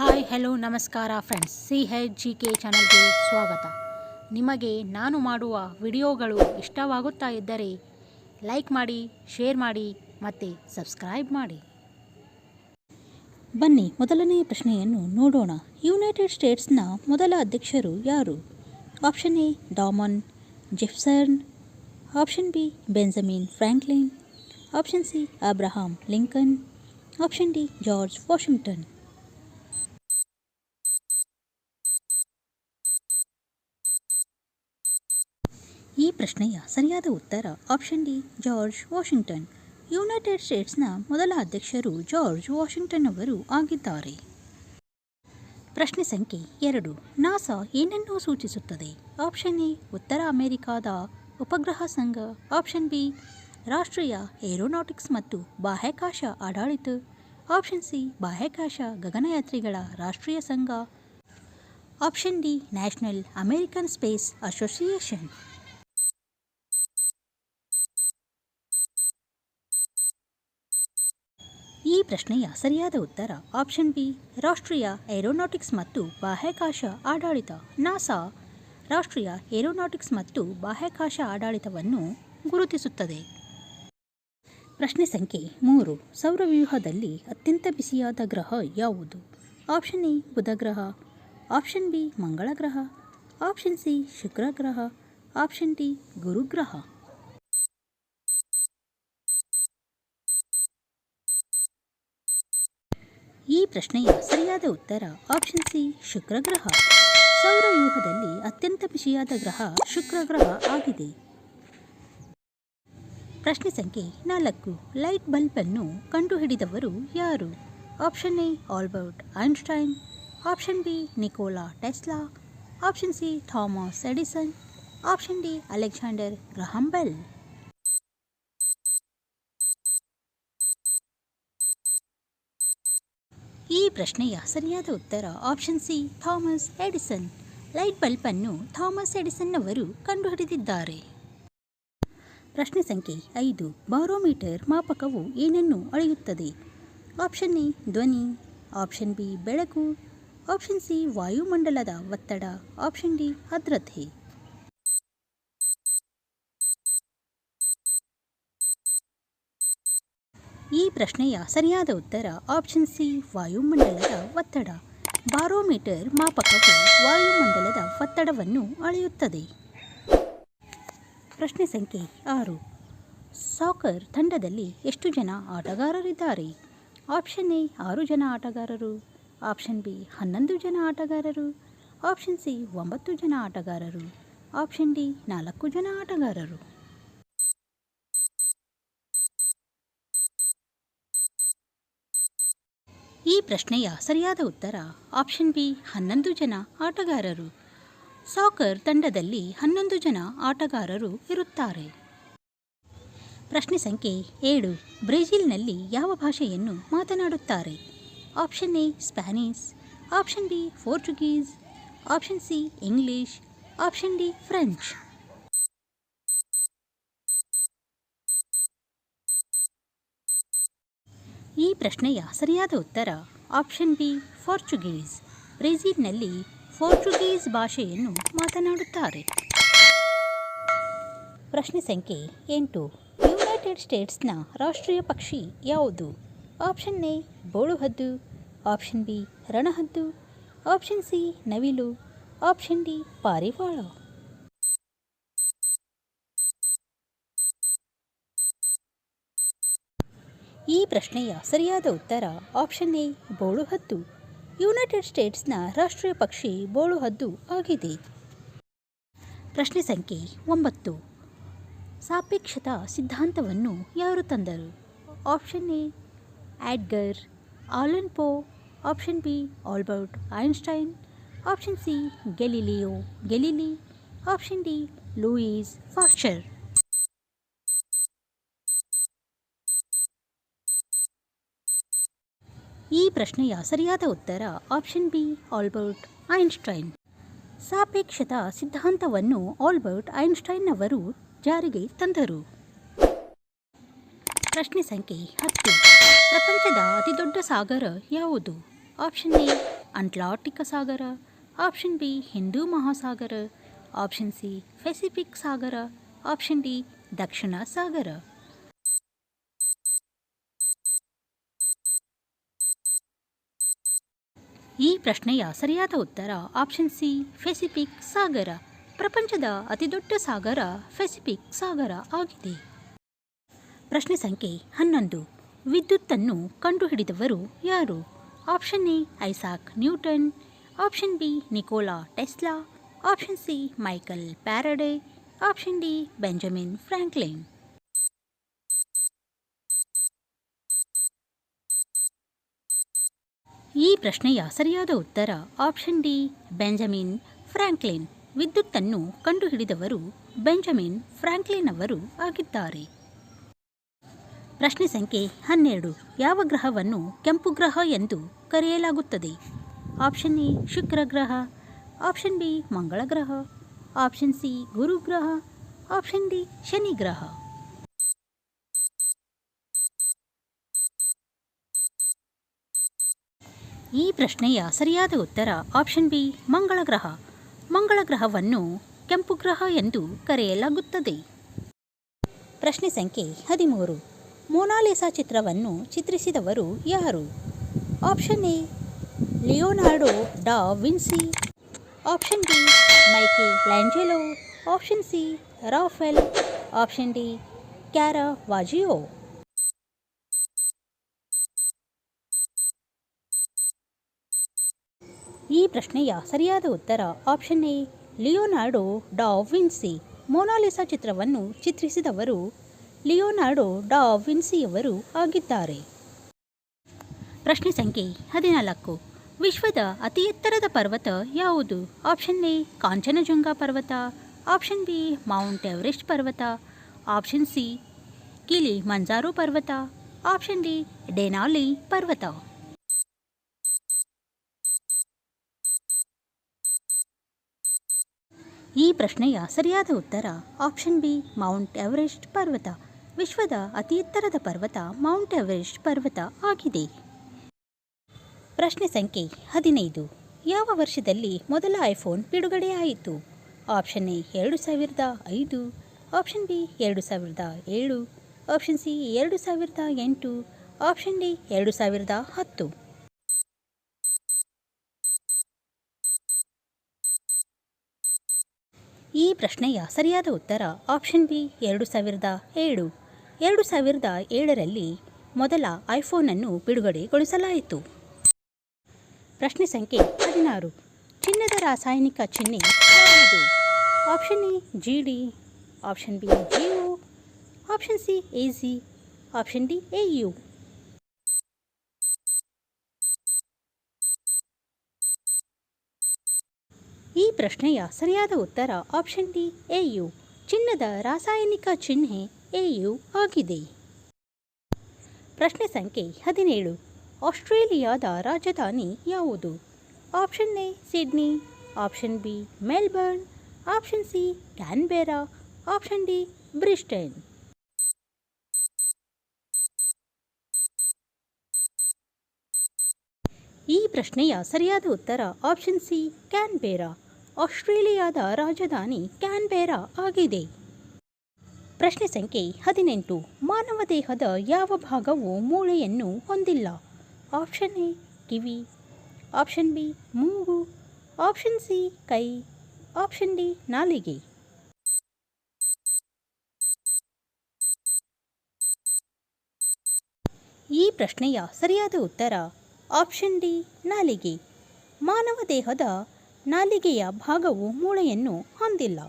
Hi hello ನಮಸ್ಕಾರ friends C H G K ಚಾನಲ್ಗೆ ಸ್ವಾಗತ. ನಿಮಗೆ ನಾನು ಮಾಡುವ ವಿಡಿಯೋಗಳು ಇಷ್ಟವಾಗುತ್ತಾ ಇದ್ದರೆ ಲೈಕ್ ಮಾಡಿ ಶೇರ್ ಮಾಡಿ ಮತ್ತು ಸಬ್ಸ್ಕ್ರೈಬ್ ಮಾಡಿ. ಬನ್ನಿ ಮೊದಲನೆಯ ಪ್ರಶ್ನೆಯನ್ನು ನೋಡೋಣ. ಯುನೈಟೆಡ್ ಸ್ಟೇಟ್ಸ್ನ ಮೊದಲ ಅಧ್ಯಕ್ಷರು ಯಾರು? Option A Thomas Jefferson option B Benjamin Franklin option C Abraham Lincoln option D George Washington ಈ ಪ್ರಶ್ನೆಯ ಸರಿಯಾದ ಉತ್ತರ option D, George Washington. United ಸ್ಟೇಟ್ಸ್ನ ಮೊದಲ ಅಧ್ಯಕ್ಷರು ಜಾರ್ಜ್ ವಾಷಿಂಗ್ಟನ್ ಅವರು ಆಗಿದ್ದಾರೆ. ಪ್ರಶ್ನೆ ಸಂಖ್ಯೆ ಎರಡು. ನಾಸಾ ಏನನ್ನು ಸೂಚಿಸುತ್ತದೆ? ಆಪ್ಷನ್ ಎ, ಉತ್ತರ ಅಮೆರಿಕಾದ ಉಪಗ್ರಹ ಸಂಘ. ಆಪ್ಷನ್ ಬಿ, ರಾಷ್ಟ್ರೀಯ ಏರೋನಾಟಿಕ್ಸ್ ಮತ್ತು ಬಾಹ್ಯಾಕಾಶ ಆಡಳಿತ. ಆಪ್ಷನ್ ಸಿ, ಬಾಹ್ಯಾಕಾಶ ಗಗನಯಾತ್ರಿಗಳ ರಾಷ್ಟ್ರೀಯ ಸಂಘ. Option D, national American space association. ಈ ಪ್ರಶ್ನೆಯ ಸರಿಯಾದ ಉತ್ತರ ಆಪ್ಷನ್ ಬಿ ರಾಷ್ಟ್ರೀಯ ಏರೋನಾಟಿಕ್ಸ್ ಮತ್ತು ಬಾಹ್ಯಾಕಾಶ ಆಡಳಿತ ನಾಸಾ ರಾಷ್ಟ್ರೀಯ ಏರೋನಾಟಿಕ್ಸ್ ಮತ್ತು ಬಾಹ್ಯಾಕಾಶ ಆಡಳಿತವನ್ನು ಗುರುತಿಸುತ್ತದೆ. ಪ್ರಶ್ನೆ ಸಂಖ್ಯೆ ಮೂರು, ಸೌರವ್ಯೂಹದಲ್ಲಿ ಅತ್ಯಂತ ಬಿಸಿಯಾದ ಗ್ರಹ ಯಾವುದು? ಆಪ್ಷನ್ ಎ ಬುಧ ಗ್ರಹ. ಆಪ್ಷನ್ ಬಿ ಮಂಗಳ ಗ್ರಹ. ಆಪ್ಷನ್ ಸಿ ಶುಕ್ರ ಗ್ರಹ. ಆಪ್ಷನ್ ಡಿ ಗುರುಗ್ರಹ ಈ ಪ್ರಶ್ನೆಯ ಸರಿಯಾದ ಉತ್ತರ ಆಪ್ಷನ್ ಸಿ ಶುಕ್ರ ಗ್ರಹ ಸೌರವ್ಯೂಹದಲ್ಲಿ ಅತ್ಯಂತ ಬಿಸಿಯಾದ ಗ್ರಹ ಶುಕ್ರ ಗ್ರಹ ಆಗಿದೆ. ಪ್ರಶ್ನೆ ಸಂಖ್ಯೆ ನಾಲ್ಕು. ಲೈಟ್ ಬಲ್ಬ್ ಅನ್ನು ಕಂಡುಹಿಡಿದವರು ಯಾರು? Option A Albert Einstein. Option B Nikola Tesla. Option C Thomas Edison. Option D Alexander Graham ಈ ಪ್ರಶ್ನೆಯ ಸರಿಯಾದ ಉತ್ತರ option C Thomas Edison. Light bulb ಅನ್ನು ಥಾಮಸ್ ಎಡಿಸನ್ ಅವರು ಕಂಡುಹಿಡಿದಿದ್ದಾರೆ. ಪ್ರಶ್ನೆ ಸಂಖ್ಯೆ ಐದು ಬಾರೋಮೀಟರ್ ಮಾಪಕವು ಏನನ್ನು ಅಳೆಯುತ್ತದೆ? ಆಪ್ಷನ್ ಎ ಧ್ವನಿ. ಆಪ್ಷನ್ ಬಿ ಬೆಳಕು. ಆಪ್ಷನ್ ಸಿ ವಾಯುಮಂಡಲದ ಒತ್ತಡ. ಆಪ್ಷನ್ ಡಿ ಆರ್ದ್ರತೆ ಈ ಪ್ರಶ್ನೆಯ ಸರಿಯಾದ ಉತ್ತರ ಆಪ್ಷನ್ ಸಿ ವಾಯುಮಂಡಲದ ಒತ್ತಡ. ಬಾರೋಮೀಟರ್ ಮಾಪಕವು ವಾಯುಮಂಡಲದ ಒತ್ತಡವನ್ನು ಅಳೆಯುತ್ತದೆ. ಪ್ರಶ್ನೆ ಸಂಖ್ಯೆ ಆರು. ಸಾಕರ್ ತಂಡದಲ್ಲಿ ಎಷ್ಟು ಜನ ಆಟಗಾರರಿದ್ದಾರೆ? ಆಪ್ಷನ್ ಎ ಆರು ಜನ ಆಟಗಾರರು. ಆಪ್ಷನ್ ಬಿ ಹನ್ನೊಂದು ಜನ ಆಟಗಾರರು. ಆಪ್ಷನ್ ಸಿ ಒಂಬತ್ತು ಜನ ಆಟಗಾರರು. ಆಪ್ಷನ್ ಡಿ ನಾಲ್ಕು ಜನ ಆಟಗಾರರು. ಈ ಪ್ರಶ್ನೆಯ ಸರಿಯಾದ ಉತ್ತರ ಆಪ್ಷನ್ ಬಿ ಹನ್ನೊಂದು ಜನ ಆಟಗಾರರು. ಸಾಕರ್ ತಂಡದಲ್ಲಿ ಹನ್ನೊಂದು ಜನ ಆಟಗಾರರು ಇರುತ್ತಾರೆ. ಪ್ರಶ್ನೆ ಸಂಖ್ಯೆ ಏಳು, ಬ್ರೆಜಿಲ್ನಲ್ಲಿ ಯಾವ ಭಾಷೆಯನ್ನು ಮಾತನಾಡುತ್ತಾರೆ? Option A Spanish option B Portuguese option C English option D French ಈ ಪ್ರಶ್ನೆಯ ಸರಿಯಾದ ಉತ್ತರ ಆಪ್ಷನ್ ಬಿ ಫೋರ್ಚುಗೀಸ್ ಬ್ರೆಜಿಲ್ನಲ್ಲಿ ಪೋರ್ಚುಗೀಸ್ ಭಾಷೆಯನ್ನು ಮಾತನಾಡುತ್ತಾರೆ. ಪ್ರಶ್ನೆ ಸಂಖ್ಯೆ ಎಂಟು. ಯುನೈಟೆಡ್ ಸ್ಟೇಟ್ಸ್ನ ರಾಷ್ಟ್ರೀಯ ಪಕ್ಷಿ ಯಾವುದು? ಆಪ್ಷನ್ ಎ ಬೋಳುಹದ್ದು. ಆಪ್ಷನ್ ಬಿ ರಣಹದ್ದು. ಆಪ್ಷನ್ ಸಿ ನವಿಲು. ಆಪ್ಷನ್ ಡಿ ಪಾರಿವಾಳ. ಈ ಪ್ರಶ್ನೆಯ ಸರಿಯಾದ ಉತ್ತರ ಆಪ್ಷನ್ ಎ ಬೋಳುಹದ್ದು. ಯುನೈಟೆಡ್ ಸ್ಟೇಟ್ಸ್ನ ರಾಷ್ಟ್ರೀಯ ಪಕ್ಷಿ ಬೋಳುಹದ್ದು ಆಗಿದೆ. ಪ್ರಶ್ನೆ ಸಂಖ್ಯೆ ಒಂಬತ್ತು. ಸಾಪೇಕ್ಷತಾ ಸಿದ್ಧಾಂತವನ್ನು ಯಾರು ತಂದರು? Option A Edgar Allan Poe option B Albert Einstein option C Galileo Galilei option D Louis Pasteur ಈ ಪ್ರಶ್ನೆಯ ಸರಿಯಾದ ಉತ್ತರ ಆಪ್ಷನ್ ಬಿ ಆಲ್ಬರ್ಟ್ ಐನ್ಸ್ಟೈನ್. ಸಾಪೇಕ್ಷತಾ ಸಿದ್ಧಾಂತವನ್ನು ಆಲ್ಬರ್ಟ್ ಐನ್ಸ್ಟೈನ್ ಅವರು ಜಾರಿಗೆ ತಂದರು. ಪ್ರಶ್ನೆ ಸಂಖ್ಯೆ ಹತ್ತು. ಪ್ರಪಂಚದ ಅತಿದೊಡ್ಡ ಸಾಗರ ಯಾವುದು? ಆಪ್ಷನ್ ಎ ಅಂಟ್ಲಾರ್ಟಿಕ ಸಾಗರ. ಆಪ್ಷನ್ ಬಿ ಹಿಂದೂ ಮಹಾಸಾಗರ. ಆಪ್ಷನ್ ಸಿ ಪೆಸಿಫಿಕ್ ಸಾಗರ. ಆಪ್ಷನ್ ಡಿ ದಕ್ಷಿಣ ಸಾಗರ. ಈ ಪ್ರಶ್ನೆಯ ಸರಿಯಾದ ಉತ್ತರ ಆಪ್ಷನ್ ಸಿ ಫೆಸಿಫಿಕ್ ಸಾಗರ ಪ್ರಪಂಚದ ಅತಿದೊಡ್ಡ ಸಾಗರ ಫೆಸಿಫಿಕ್ ಸಾಗರ ಆಗಿದೆ. ಪ್ರಶ್ನೆ ಸಂಖ್ಯೆ ಹನ್ನೊಂದು. ವಿದ್ಯುತ್ತನ್ನು ಕಂಡುಹಿಡಿದವರು ಯಾರು? Option A Isaac Newton option B Nikola Tesla option C Michael Faraday option D Benjamin Franklin ಈ ಪ್ರಶ್ನೆಯ ಸರಿಯಾದ ಉತ್ತರ ಆಪ್ಷನ್ ಡಿ ಬೆಂಜಮಿನ್ ಫ್ರಾಂಕ್ಲಿನ್ ವಿದ್ಯುತ್ತನ್ನು ಕಂಡುಹಿಡಿದವರು ಬೆಂಜಮಿನ್ ಫ್ರಾಂಕ್ಲಿನ್ ಅವರು ಆಗಿದ್ದಾರೆ. ಪ್ರಶ್ನೆ ಸಂಖ್ಯೆ ಹನ್ನೆರಡು. ಯಾವ ಗ್ರಹವನ್ನು ಕೆಂಪು ಗ್ರಹ ಎಂದು ಕರೆಯಲಾಗುತ್ತದೆ? ಆಪ್ಷನ್ ಎ ಶುಕ್ರ ಗ್ರಹ. ಆಪ್ಷನ್ ಬಿ ಮಂಗಳ ಗ್ರಹ. ಆಪ್ಷನ್ ಸಿ ಗುರು ಗ್ರಹ. ಆಪ್ಷನ್ ಡಿ ಶನಿ ಗ್ರಹ. ಈ ಪ್ರಶ್ನೆಯ ಸರಿಯಾದ ಉತ್ತರ ಆಪ್ಷನ್ ಬಿ ಮಂಗಳ ಗ್ರಹ. ಮಂಗಳ ಗ್ರಹವನ್ನು ಕೆಂಪು ಗ್ರಹ ಎಂದು ಕರೆಯಲಾಗುತ್ತದೆ. ಪ್ರಶ್ನೆ ಸಂಖ್ಯೆ ಹದಿಮೂರು. ಮೊನಾಲಿಸಾ ಚಿತ್ರವನ್ನು ಚಿತ್ರಿಸಿದವರು ಯಾರು? Option A Leonardo da Vinci. Option B Michelangelo option C Raphael. Option D Caravaggio. ಈ ಪ್ರಶ್ನೆಯ ಸರಿಯಾದ ಉತ್ತರ option A, Leonardo da Vinci. Mona Lisa ಚಿತ್ರವನ್ನು ಚಿತ್ರಿಸಿದವರು ಲಿಯೋನಾರ್ಡೋ ಡಾ ವಿನ್ಸಿಯವರು ಆಗಿದ್ದಾರೆ. ಪ್ರಶ್ನೆ ಸಂಖ್ಯೆ ಹದಿನಾಲ್ಕು. ವಿಶ್ವದ ಅತಿ ಎತ್ತರದ ಪರ್ವತ ಯಾವುದು? ಆಪ್ಷನ್ ಎ, ಕಾಂಚನಜುಂಗ ಪರ್ವತ. ಆಪ್ಷನ್ ಬಿ, ಮೌಂಟ್ ಎವರೆಸ್ಟ್ ಪರ್ವತ. ಆಪ್ಷನ್ ಸಿ ಕಿಲಿ ಮಂಜಾರು ಪರ್ವತ. ಆಪ್ಷನ್ ಡಿ, ಡೆನಾಲಿ ಪರ್ವತ. ಈ ಪ್ರಶ್ನೆಯ ಸರಿಯಾದ ಉತ್ತರ ಆಪ್ಷನ್ ಬಿ ಮೌಂಟ್ ಎವರೆಸ್ಟ್ ಪರ್ವತ. ವಿಶ್ವದ ಅತಿ ಎತ್ತರದ ಪರ್ವತ ಮೌಂಟ್ ಎವರೆಸ್ಟ್ ಪರ್ವತ ಆಗಿದೆ. ಪ್ರಶ್ನೆ ಸಂಖ್ಯೆ ಹದಿನೈದು. ಯಾವ ವರ್ಷದಲ್ಲಿ ಮೊದಲ ಐಫೋನ್ ಬಿಡುಗಡೆಯಾಯಿತು? ಆಪ್ಷನ್ ಎ ಎರಡು ಸಾವಿರದ ಐದು. ಆಪ್ಷನ್ ಬಿ ಎರಡು ಸಾವಿರದ ಏಳು. ಆಪ್ಷನ್ ಸಿ ಎರಡು ಸಾವಿರದ ಎಂಟು. ಆಪ್ಷನ್ ಡಿ ಎರಡು ಸಾವಿರದ ಹತ್ತು. ಈ ಪ್ರಶ್ನೆಯ ಸರಿಯಾದ ಉತ್ತರ ಆಪ್ಷನ್ ಬಿ ಎರಡು ಸಾವಿರದ ಏಳು. ಎರಡು ಸಾವಿರದ ಏಳರಲ್ಲಿ ಮೊದಲ ಐಫೋನನ್ನು ಬಿಡುಗಡೆಗೊಳಿಸಲಾಯಿತು. ಪ್ರಶ್ನೆ ಸಂಖ್ಯೆ ಹದಿನಾರು. ಚಿನ್ನದ ರಾಸಾಯನಿಕ ಚಿಹ್ನೆ ಯಾವುದು? Option A G D option B G U option C A C option D A U ಈ ಪ್ರಶ್ನೆಯ ಸರಿಯಾದ ಉತ್ತರ ಆಪ್ಷನ್ ಡಿ ಎ ಯು ಚಿನ್ನದ ರಾಸಾಯನಿಕ ಚಿಹ್ನೆ ಎ ಯು ಆಗಿದೆ. ಪ್ರಶ್ನೆ ಸಂಖ್ಯೆ ಹದಿನೇಳು. ಆಸ್ಟ್ರೇಲಿಯಾದ ರಾಜಧಾನಿ ಯಾವುದು? Option A Sydney option B Melbourne option C Canberra option D Brisbane ಈ ಪ್ರಶ್ನೆಯ ಸರಿಯಾದ ಉತ್ತರ ಆಪ್ಷನ್ ಸಿ ಕ್ಯಾನ್ಬೆರಾ ಆಸ್ಟ್ರೇಲಿಯಾದ ರಾಜಧಾನಿ ಕ್ಯಾನ್ಬೆರಾ ಆಗಿದೆ. ಪ್ರಶ್ನೆ ಸಂಖ್ಯೆ ಹದಿನೆಂಟು. ಮಾನವ ದೇಹದ ಯಾವ ಭಾಗವು ಮೂಳೆಯನ್ನು ಹೊಂದಿಲ್ಲ? ಆಪ್ಷನ್ ಎ, ಕಿವಿ. ಆಪ್ಷನ್ ಬಿ, ಮೂಗು. ಆಪ್ಷನ್ ಸಿ, ಕೈ. ಆಪ್ಷನ್ ಡಿ, ನಾಲಿಗೆ. ಈ ಪ್ರಶ್ನೆಯ ಸರಿಯಾದ ಉತ್ತರ ಆಪ್ಷನ್ ಡಿ, ನಾಲಿಗೆ. ಮಾನವ ದೇಹದ ನಾಲಿಗೆಯ ಭಾಗವು ಮೂಳೆಯನ್ನು ಹೊಂದಿಲ್ಲ.